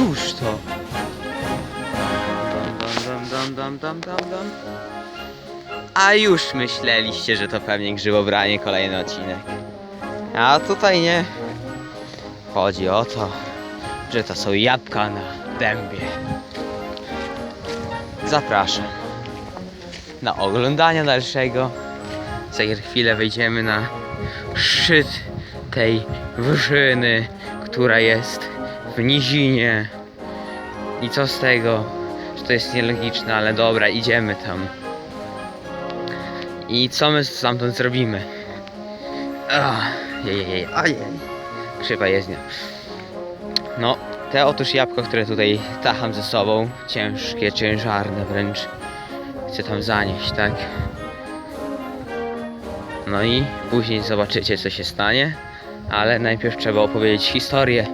cóż to? Dam, dam, dam, dam, dam, dam, dam. A już myśleliście, że to pewnie grzybobranie kolejny odcinek. A tutaj nie. Chodzi o to, że to są jabłka na dębie. Zapraszam na oglądania dalszego. Za chwilę wejdziemy na szczyt tej wyżyny, która jest nizinie. I co z tego, że to jest nielogiczne, ale dobra, idziemy tam. I co my stamtąd zrobimy? Ach, jej, jej, ajej. Krzywa jezdnia. No, te otóż jabłko, które tutaj tacham ze sobą, ciężkie, ciężarne wręcz, chcę tam zanieść, tak? No i później zobaczycie, co się stanie, ale najpierw trzeba opowiedzieć historię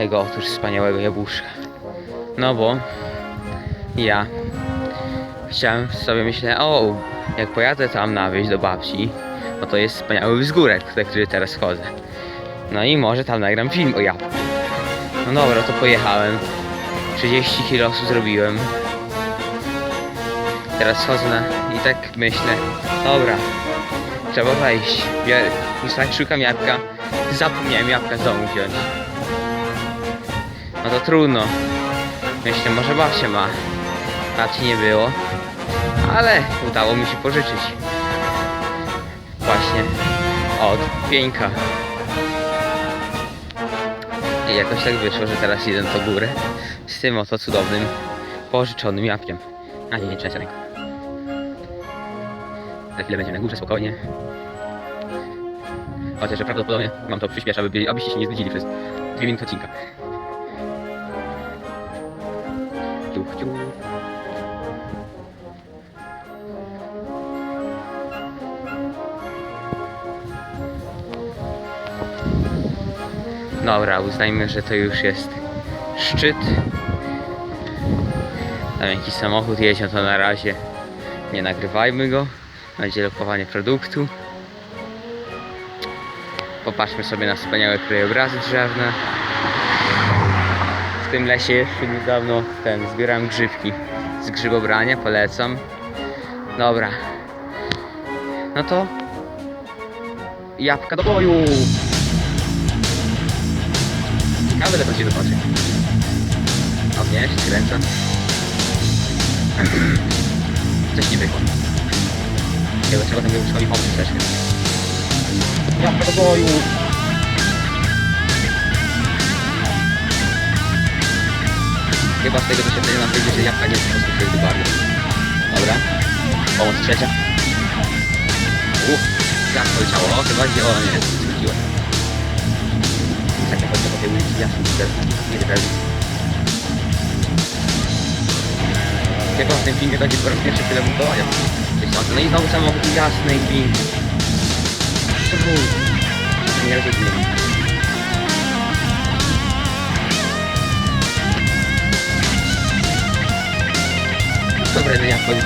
tego otóż wspaniałego jabłuszka. No bo ja chciałem sobie myślę, o, jak pojadę tam na wieś do babci, no to jest wspaniały wzgórek, na który teraz chodzę. No i może tam nagram film o jabłku. No dobra, to pojechałem. 30 kilosów zrobiłem. Teraz chodzę na... i tak myślę, dobra, trzeba wejść. Ja tak szukam jabłka, zapomniałem jabłka z domu wziąć. No to trudno. Myślę, może babcia ma. Babci nie było. Ale udało mi się pożyczyć. Właśnie od pieńka. I jakoś tak wyszło, że teraz idę tą górę z tym oto cudownym, pożyczonym jabłkiem. A nie, nie, trzeba ręką. Za chwilę będziemy na górze, spokojnie. Chociaż że prawdopodobnie mam to przyspiesza, aby, abyście się nie znudzili przez dwie minuty odcinka. Ciuch, ciuch. Dobra, uznajmy, że to już jest szczyt. Tam jakiś samochód jedzie, to na razie nie nagrywajmy go. Będzie lokowanie produktu. Popatrzmy sobie na wspaniałe krajobrazy drzewne. W tym lesie jeszcze niedawno ten zbierałem grzybki z grzybobrania, polecam. Dobra. No to jabłka do boju! Ciekawe, ile to się zobaczy. O nie, się skręca. Coś nie wyszło. Chyba trzeba temu Juszkowi pomóc troszkę. Jabłka do boju! Chyba z tego doświadczenia nam wyjdzie, że jabłka nie jest po prostu zbyt bardzo. Dobra. Pomoc trzecia. Uff, jak poleciało. O, chyba zielono, nie, zwróciłem. Tak jak chodźę po tej ulicy, jasno, nie wiem. Chyba w tym filmie będzie po raz pierwszy tyle tam. No i znowu samochód jasny i. Czemu? Nie rozumiem. Dobre, no jak chodzi,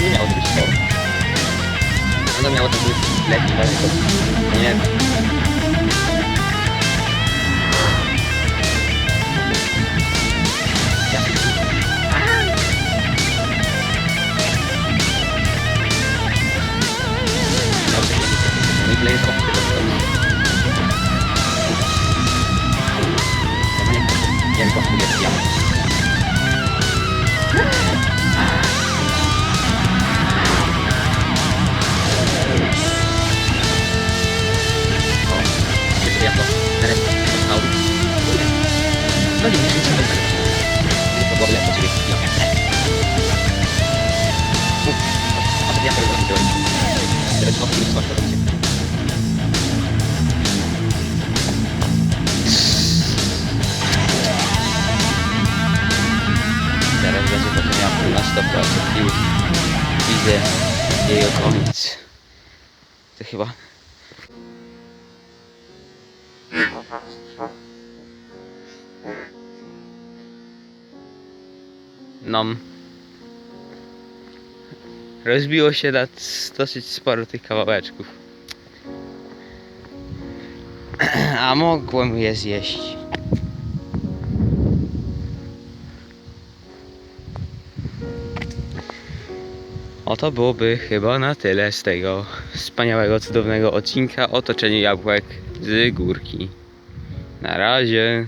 nie miało być to. No to miało to być lepiej, ale to nie. Dobrze, no i tyle jest No nie, nie, nie, nie, nie. To było lepsze, czyli ja. A to ja to robiłem. Teraz o tym słabo robicie. Teraz będzie to miał na 100% już widzę jej koniec. To chyba no. Rozbiło się na dosyć sporo tych kawałeczków. A mogłem je zjeść. Oto byłoby chyba na tyle z tego wspaniałego, cudownego odcinka o toczeniu jabłek z górki. Na razie.